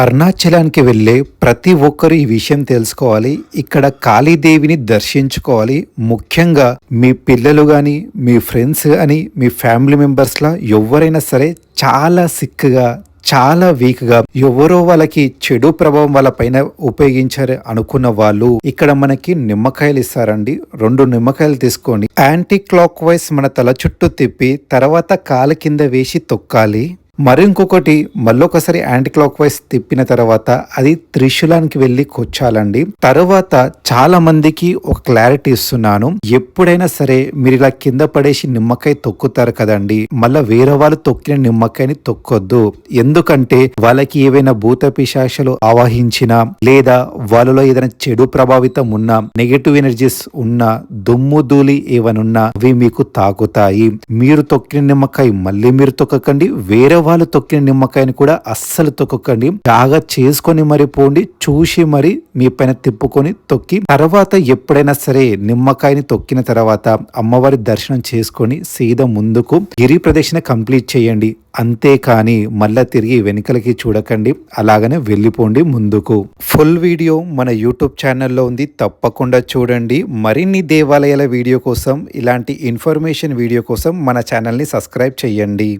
అరుణాచలానికి వెళ్ళే ప్రతి ఒక్కరు ఈ విషయం తెలుసుకోవాలి. ఇక్కడ కాళీదేవిని దర్శించుకోవాలి. ముఖ్యంగా మీ పిల్లలు కానీ మీ ఫ్రెండ్స్ కానీ మీ ఫ్యామిలీ మెంబర్స్లా ఎవరైనా సరే చాలా సిక్గా చాలా వీక్గా ఎవరో వాళ్ళకి చెడు ప్రభావం వాళ్ళ పైన ఉపయోగించారు అనుకున్న వాళ్ళు ఇక్కడ మనకి నిమ్మకాయలు ఇస్తారండి. రెండు నిమ్మకాయలు తీసుకోండి. యాంటీ క్లాక్ వైస్ మన తల చుట్టూ తిప్పి తర్వాత కాలు కింద వేసి తొక్కాలి. మరి ఇంకొకటి మళ్ళొకసారి యాంటీ క్లాక్ వైస్ తిప్పిన తర్వాత అది త్రిశూలానికి వెళ్ళి కొచ్చాలండి. తర్వాత చాలా మందికి ఒక క్లారిటీ ఇస్తున్నాను. ఎప్పుడైనా సరే మీరు ఇలా కింద పడేసి నిమ్మకాయ తొక్కుతారు కదండి. మళ్ళా వేరే వాళ్ళు తొక్కిన నిమ్మకాయని తొక్కొద్దు. ఎందుకంటే వాళ్ళకి ఏవైనా భూత పిశాషలు ఆవాహించినా లేదా వాళ్ళలో ఏదైనా చెడు ప్రభావితం ఉన్నా నెగటివ్ ఎనర్జీస్ ఉన్నా దుమ్ము ధూళి ఏవనున్నా అవి మీకు తాకుతాయి. మీరు తొక్కిన నిమ్మకాయ మళ్ళీ మీరు తొక్కకండి. వేరే వాళ్ళు తొక్కిన నిమ్మకాయని కూడా అస్సలు తొక్కకండి. బాగా చేసుకొని మరి పోండి. చూసి మరి మీ పైన తిప్పుకొని తొక్కి తర్వాత ఎప్పుడైనా సరే నిమ్మకాయని తొక్కిన తర్వాత అమ్మవారి దర్శనం చేసుకొని సీదా ముందుకు గిరి ప్రదక్షిణ కంప్లీట్ చేయండి. అంతేకాని మళ్ళా తిరిగి వెనుకలకి చూడకండి. అలాగనే వెళ్ళిపోండి ముందుకు. ఫుల్ వీడియో మన యూట్యూబ్ ఛానల్లో ఉంది. తప్పకుండా చూడండి. మరిన్ని దేవాలయాల వీడియో కోసం ఇలాంటి ఇన్ఫర్మేషన్ వీడియో కోసం మన ఛానల్ని సబ్స్క్రైబ్ చేయండి.